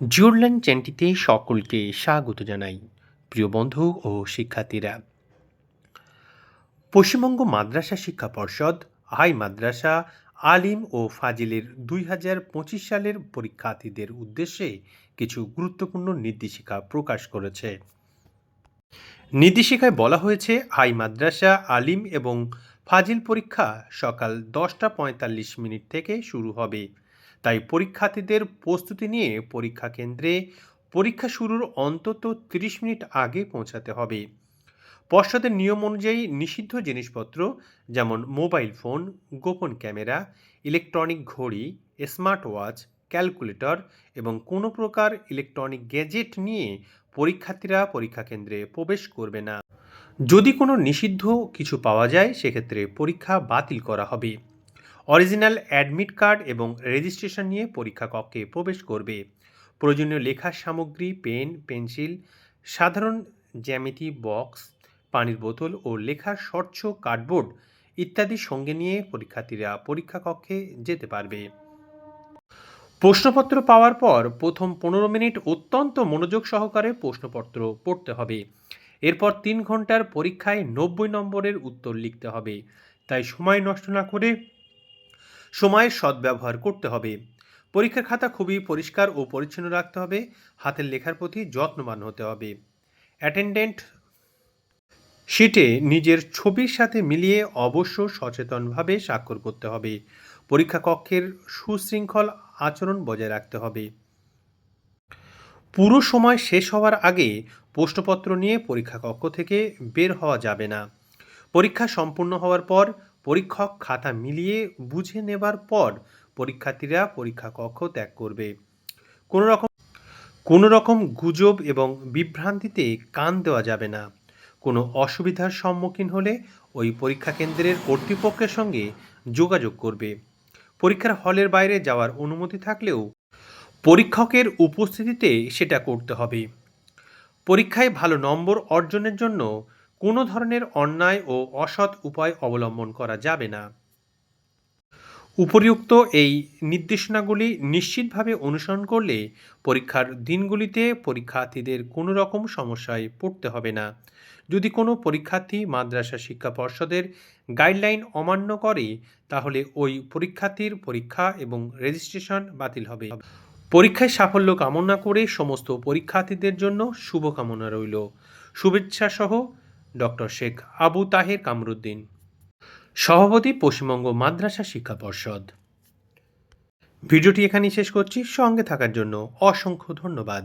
জিওরল্যান্ড চ্যানেলটিতে সকলকে স্বাগত জানাই, প্রিয় বন্ধু ও শিক্ষার্থীরা। পশ্চিমবঙ্গ মাদ্রাসা শিক্ষা পর্ষদ হাই মাদ্রাসা, আলিম ও ফাজিলের দুই হাজার পঁচিশ সালের পরীক্ষার্থীদের উদ্দেশ্যে কিছু গুরুত্বপূর্ণ নির্দেশিকা প্রকাশ করেছে। নির্দেশিকায় বলা হয়েছে হাই মাদ্রাসা, আলিম এবং ফাজিল পরীক্ষা সকাল দশটা পঁয়তাল্লিশ মিনিট থেকে শুরু হবে। তাই পরীক্ষার্থীদের প্রস্তুতি নিয়ে পরীক্ষা কেন্দ্রে পরীক্ষা শুরুর অন্তত 30 মিনিট আগে পৌঁছাতে হবে। পর্ষদের নিয়ম অনুযায়ী নিষিদ্ধ জিনিসপত্র যেমন মোবাইল ফোন, গোপন ক্যামেরা, ইলেকট্রনিক ঘড়ি স্মার্ট ওয়াচ ক্যালকুলেটর এবং কোনো প্রকার ইলেকট্রনিক গ্যাজেট নিয়ে পরীক্ষার্থীরা পরীক্ষা কেন্দ্রে প্রবেশ করবে না। যদি কোনো নিষিদ্ধ কিছু পাওয়া যায়, সেক্ষেত্রে পরীক্ষা বাতিল করা হবে। অরিজিনাল অ্যাডমিট কার্ড এবং রেজিস্ট্রেশন নিয়ে পরীক্ষা কক্ষে প্রবেশ করবে। প্রয়োজনীয় লেখার সামগ্রী, পেন, পেন্সিল, সাধারণ জ্যামিতি বক্স, পানির বোতল ও লেখার স্বচ্ছ কার্ডবোর্ড ইত্যাদি সঙ্গে নিয়ে পরীক্ষার্থীরা পরীক্ষা কক্ষে যেতে পারবে। প্রশ্নপত্র পাওয়ার পর প্রথম পনেরো মিনিট অত্যন্ত মনোযোগ সহকারে প্রশ্নপত্র পড়তে হবে। এরপর তিন ঘণ্টার পরীক্ষায় নব্বই নম্বরের উত্তর লিখতে হবে। তাই সময় নষ্ট না করে সময়ের সদ্ব্যবহার করতে হবে। পরীক্ষার খাতা খুবই পরিষ্কার ও পরিচ্ছন্ন রাখতে হবে। হাতের লেখার প্রতি যত্নবান হতে হবে। অ্যাটেন্ডেন্ট শিটে নিজের ছবির সাথে মিলিয়ে অবশ্য সচেতনভাবে স্বাক্ষর করতে হবে। পরীক্ষা কক্ষের সুশৃঙ্খল আচরণ বজায় রাখতে হবে। পুরো সময় শেষ হওয়ার আগে প্রশ্নপত্র নিয়ে পরীক্ষা কক্ষ থেকে বের হওয়া যাবে না। পরীক্ষা সম্পূর্ণ হওয়ার পর পরীক্ষক খাতা মিলিয়ে বুঝে নেবার পর পরীক্ষার্থীরা পরীক্ষা কক্ষ ত্যাগ করবে। কোনো রকম কোনো রকম গুজব এবং বিভ্রান্তিতে কান দেওয়া যাবে না। কোনো অসুবিধার সম্মুখীন হলে ওই পরীক্ষা কেন্দ্রের কর্তৃপক্ষের সঙ্গে যোগাযোগ করবে। পরীক্ষার হলের বাইরে যাওয়ার অনুমতি থাকলেও পরীক্ষকের উপস্থিতিতে সেটা করতে হবে। পরীক্ষায় ভালো নম্বর অর্জনের জন্য কোনো ধরনের অন্যায় ও অসৎ উপায় অবলম্বন করা যাবে না। উপরিউক্ত এই নির্দেশনাগুলি নিশ্চিতভাবে অনুসরণ করলে পরীক্ষার দিনগুলিতে পরীক্ষার্থীদের কোনো রকম সমস্যায় পড়তে হবে না। যদি কোনো পরীক্ষার্থী মাদ্রাসা শিক্ষা পর্ষদের গাইডলাইন অমান্য করে, তাহলে ওই পরীক্ষার্থীর পরীক্ষা এবং রেজিস্ট্রেশন বাতিল হবে। পরীক্ষায় সাফল্য কামনা করে সমস্ত পরীক্ষার্থীদের জন্য শুভকামনা রইল। শুভেচ্ছা সহ ডক্টর শেখ আবু তাহের কামরুদ্দিন। সভাপতি, পশ্চিমবঙ্গ মাদ্রাসা শিক্ষা পর্ষদ। ভিডিওটি এখানেই শেষ করছি। সঙ্গে থাকার জন্য অসংখ্য ধন্যবাদ।